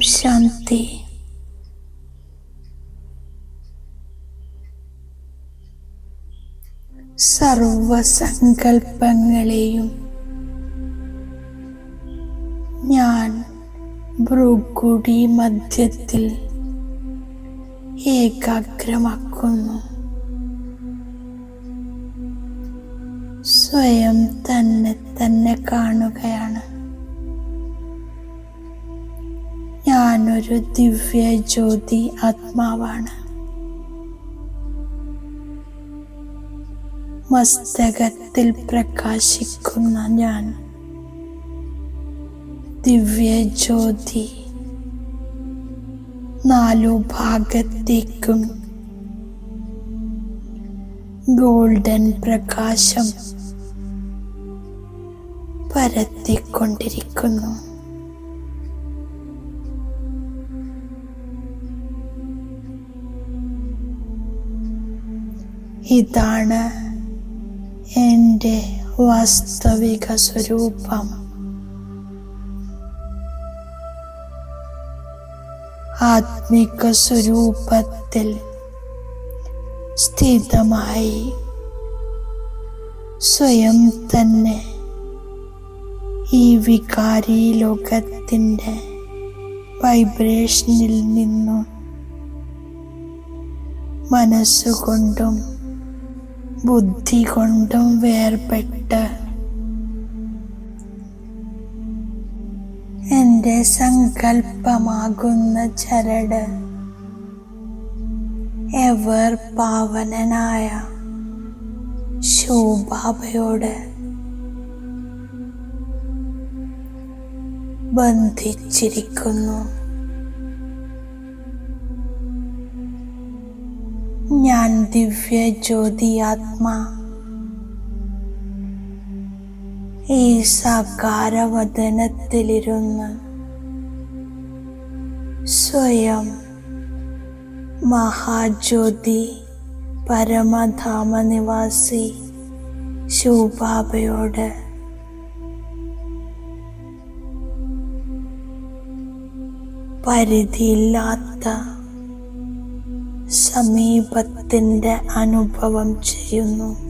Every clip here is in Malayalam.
ശാന്തി. സർവസങ്കൽപ്പങ്ങളെയും ഞാൻ ഭ്രുകുടി മധ്യത്തിൽ ഏകാഗ്രമാക്കുന്നു. സ്വയം തന്നെ തന്നെ കാണുകയാണ്. ഞാനൊരു ദിവ്യ ജ്യോതി ആത്മാവാണ്. മസ്തകത്തിൽ പ്രകാശിക്കുന്ന ഞാൻ ദിവ്യ ജ്യോതി നാലു ഭാഗത്തേക്കും ഗോൾഡൻ പ്രകാശം പരത്തിക്കൊണ്ടിരിക്കുന്നു. ഇതാണ് എന്റെ വാസ്തവിക സ്വരൂപം. ആത്മിക സ്വരൂപത്തിൽ സ്ഥിതമായി സ്വയം തന്നെ ഈ വികാരി ലോകത്തിന്റെ വൈബ്രേഷനിൽ നിന്നും മനസ്സുകൊണ്ടും ബുദ്ധി കൊണ്ടും വേർപെട്ട് എന്റെ സങ്കല്പമാകുന്ന ചരട് എവർ പാവനനായ ശോഭാബയോട് ബന്ധിച്ചിരിക്കുന്നു. ദിവ്യ ജ്യോതി ആത്മാ. ഈ സാകാരവദനത്തിലിരുന്ന് സ്വയം മഹാജ്യോതി പരമധാമ നിവാസി ശൂബാബയോട് പരിധിയില്ലാത്ത സമീപത്തിന്റെ അനുഭവം ചെയ്യുന്നു.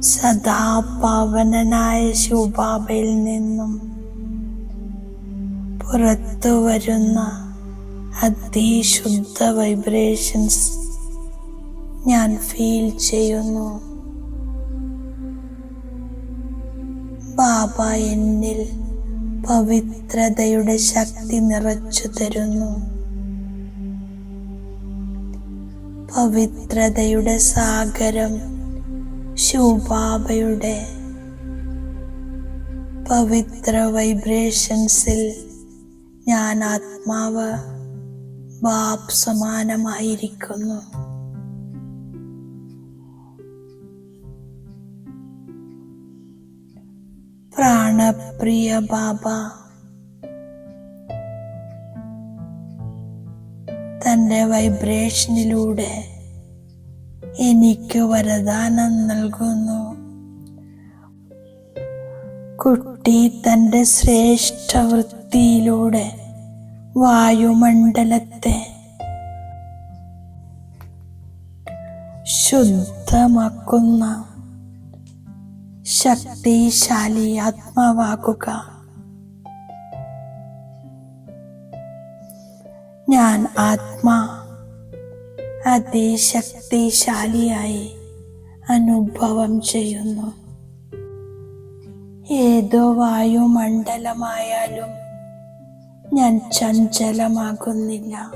സദാപാവനായ ശുഭാബയിൽ നിന്നും പുറത്തു വരുന്ന അതിശുദ്ധ വൈബ്രേഷൻസ് ഞാൻ ഫീൽ ചെയ്യുന്നു. ബാബ എന്നിൽ പവിത്രതയുടെ ശക്തി നിറച്ചു തരുന്നു. പവിത്രതയുടെ സാഗരം ശുഭാബയുടെ പവിത്ര വൈബ്രേഷൻസിൽ ഞാൻ ആത്മാവ് ബാപ് സമാനമായിരിക്കുന്നു പ്രാണപ്രിയ ബാബ തന്റെ വൈബ്രേഷനിലൂടെ എനിക്ക് വരദാനം നൽകുന്നു. കുട്ടി തന്റെ ശ്രേഷ്ഠ വൃത്തിയിലൂടെ വായുമണ്ഡലത്തെ ശുദ്ധമാക്കുന്ന ശക്തിശാലി ആത്മാവാകുക. ഞാൻ ആത്മാ അതിശക്തിശാലിയായി അനുഭവം ചെയ്യുന്നു. ഏതോ വായുമണ്ഡലമായാലും ഞാൻ ചഞ്ചലമാകുന്നില്ല.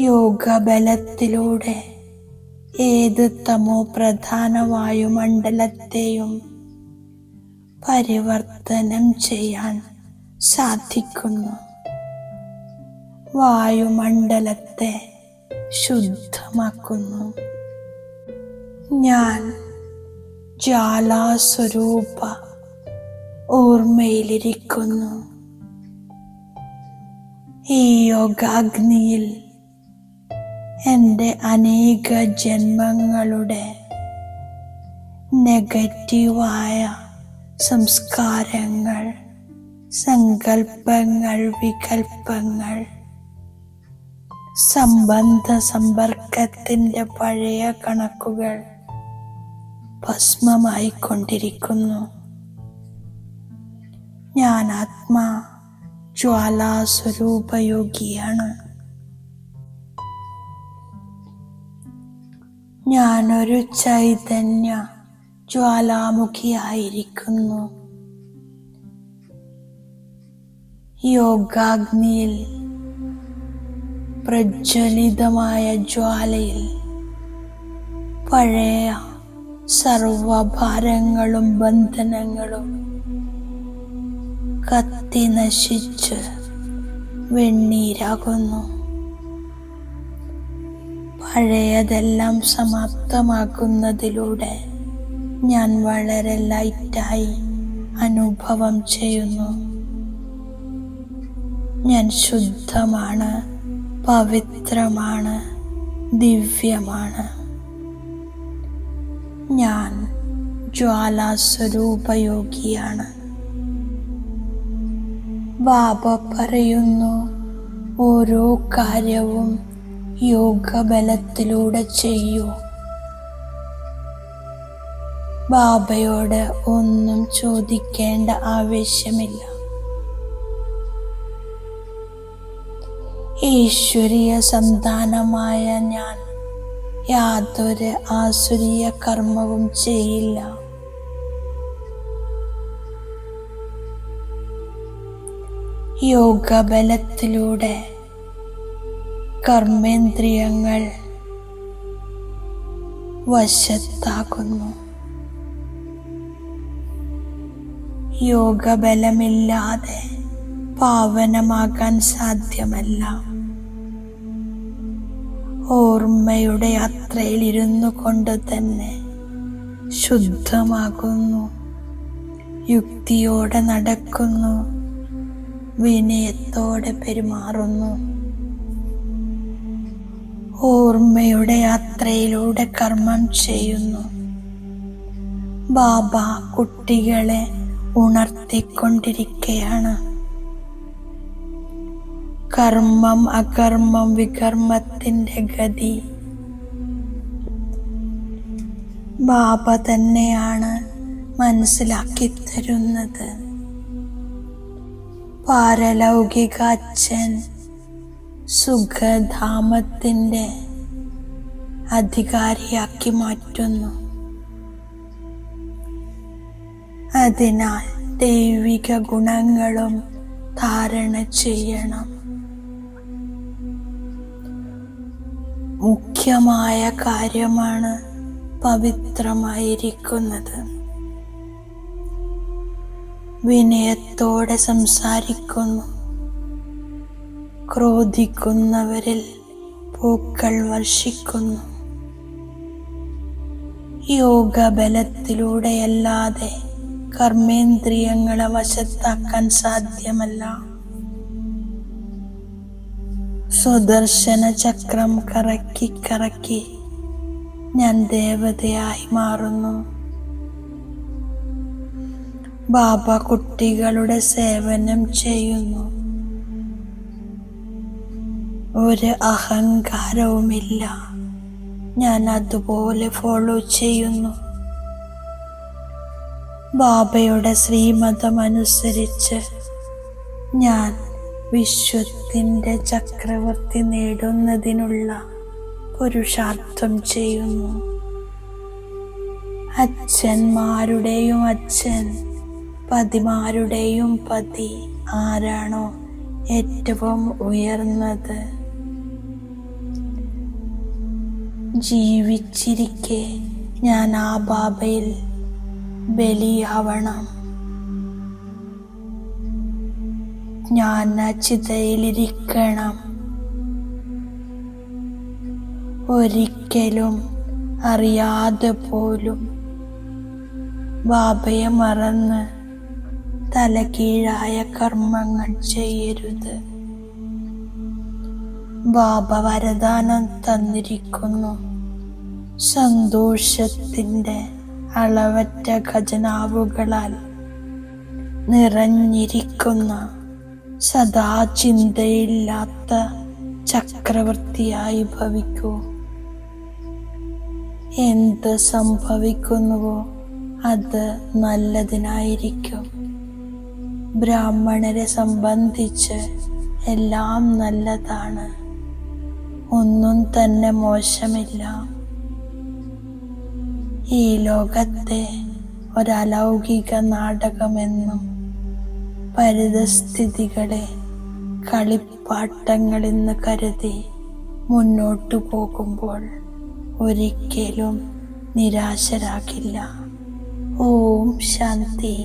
യോഗബലത്തിലൂടെ ഏത് തമോ പ്രധാന വായുമണ്ഡലത്തെയും പരിവർത്തനം ചെയ്യാൻ സാധിക്കുന്നു. വായുമണ്ഡലത്തെ ശുദ്ധമാക്കുന്നു. ഞാൻ ജാലാസ്വരൂപ ഓർമ്മയിലിരിക്കുന്നു. ഈ യോഗാഗ്നിയിൽ എന്റെ അനേക ജന്മങ്ങളുടെ നെഗറ്റീവായ സംസ്കാരങ്ങൾ സങ്കല്പങ്ങൾ വികൽപ്പങ്ങൾ സംബന്ധ സമ്പർക്കത്തിന്റെ പഴയ കണക്കുകൾ ഭസ്മമായി കൊണ്ടിരിക്കുന്നു ഞാൻ ആത്മാ ജ്വാലാസ്വരൂപയോഗിയാണ്. ഞാനൊരു ചൈതന്യ ജ്വാലാമുഖിയായിരിക്കുന്നു. യോഗാഗ്നിയിൽ പ്രജ്വലിതമായ ജ്വാലയിൽ പഴയ സർവഭാരങ്ങളും ബന്ധനങ്ങളും കത്തി നശിച്ച് വെണ്ണീരാകുന്നു. പഴയതെല്ലാം സമാപ്തമാക്കുന്നതിലൂടെ ഞാൻ വളരെ ലൈറ്റായി അനുഭവം ചെയ്യുന്നു. ഞാൻ ശുദ്ധമാണ് പവിത്രമാണ് ദിവ്യമാണ്. ഞാൻ ജ്വാലാസ്വരൂപയോഗിയാണ്. ബാബ പറയുന്നു ഓരോ കാര്യവും യോഗബലത്തിലൂടെ ചെയ്യൂ. ബാബയോട് ഒന്നും ചോദിക്കേണ്ട ആവശ്യമില്ല. ഈശ്വരീയ സന്താനമായ ഞാൻ യാതൊരു ആസുരീയ കർമ്മവും ചെയ്യില്ല. യോഗബലത്തിലൂടെ കർമ്മേന്ദ്രിയങ്ങൾ വശത്താകുന്നു. യോഗബലമില്ലാതെ പാവനമാകാൻ സാധ്യമല്ല. ഓർമ്മയുടെ യാത്രയിൽ ഇരുന്നു കൊണ്ട് തന്നെ ശുദ്ധമാകുന്നു. യുക്തിയോടെ നടക്കുന്നു. വിനയത്തോടെ പെരുമാറുന്നു. ഓർമ്മയുടെ യാത്രയിലൂടെ കർമ്മം ചെയ്യുന്നു. ബാബ കുട്ടികളെ ഉണർത്തിക്കൊണ്ടിരിക്കുകയാണ് കർമ്മം അകർമ്മം വികർമ്മത്തിന്റെ ഗതി. ബാബ തന്നെയാണ് മനസ്സിലാക്കി തരുന്നത്. പാരലൗകിക അച്ഛൻ സുഖധാമത്തിന്റെ അധികാരിയാക്കി മാറ്റുന്നു. അതിനാൽ ദൈവിക ഗുണങ്ങളും ധാരണ ചെയ്യണം. മുഖ്യമായ കാര്യമാണ് പവിത്രമായിരിക്കുന്നത്. വിനയത്തോടെ സംസാരിക്കുന്നു. ക്രോധിക്കുന്നവരിൽ പൂക്കൾ വർഷിക്കുന്നു. യോഗബലത്തിലൂടെയല്ലാതെ കർമ്മേന്ദ്രിയങ്ങളെ വശത്താക്കാൻ സാധ്യമല്ല. സുദർശന ചക്രം കറക്കി കറക്കി ഞാൻ ദേവതയായി മാറുന്നു. ബാബ കുട്ടികളുടെ സേവനം ചെയ്യുന്നു. ഒരു അഹങ്കാരവുമില്ല. ഞാൻ അതുപോലെ ഫോളോ ചെയ്യുന്നു. ബാബയുടെ ശ്രീമതം അനുസരിച്ച് ഞാൻ വിശ്വത്തിന്റെ ചക്രവർത്തി നേടുന്നതിനുള്ള പുരുഷാർത്ഥം ചെയ്യുന്നു. അച്ഛന്മാരുടെയും അച്ഛൻ പതിമാരുടെയും പതി ആരാണോ ഏറ്റവും ഉയർന്നത്? ജീവിച്ചിരിക്കെ ഞാൻ ആ ബാബയിൽ ബലിയാവണം. ഞാൻ ആ ചിതയിലിരിക്കണം. ഒരിക്കലും അറിയാതെ പോലും ബാബയെ മറന്ന് തലകീഴായ കർമ്മങ്ങൾ ചെയ്യരുത്. ബാബ വരദാനം തന്നിരിക്കുന്നു. സന്തോഷത്തിന്റെ അളവറ്റ ഖജനാവുകളാൽ നിറഞ്ഞിരിക്കുന്ന സദാ ചിന്തയില്ലാത്ത ചക്രവർത്തിയായി ഭവിക്കൂ. എന്ത് സംഭവിക്കുന്നുവോ അത് നല്ലതിനായിരിക്കും. ബ്രാഹ്മണരെ സംബന്ധിച്ച് എല്ലാം നല്ലതാണ്. ഒന്നും തന്നെ മോശമില്ല. ഈ ലോകത്തെ ഒരലൗകിക നാടകമെന്നും പരിതസ്ഥിതികളെ കളിപ്പാട്ടങ്ങളെന്ന് കരുതി മുന്നോട്ടു പോകുമ്പോൾ ഒരിക്കലും നിരാശരാകില്ല. ഓം ശാന്തി.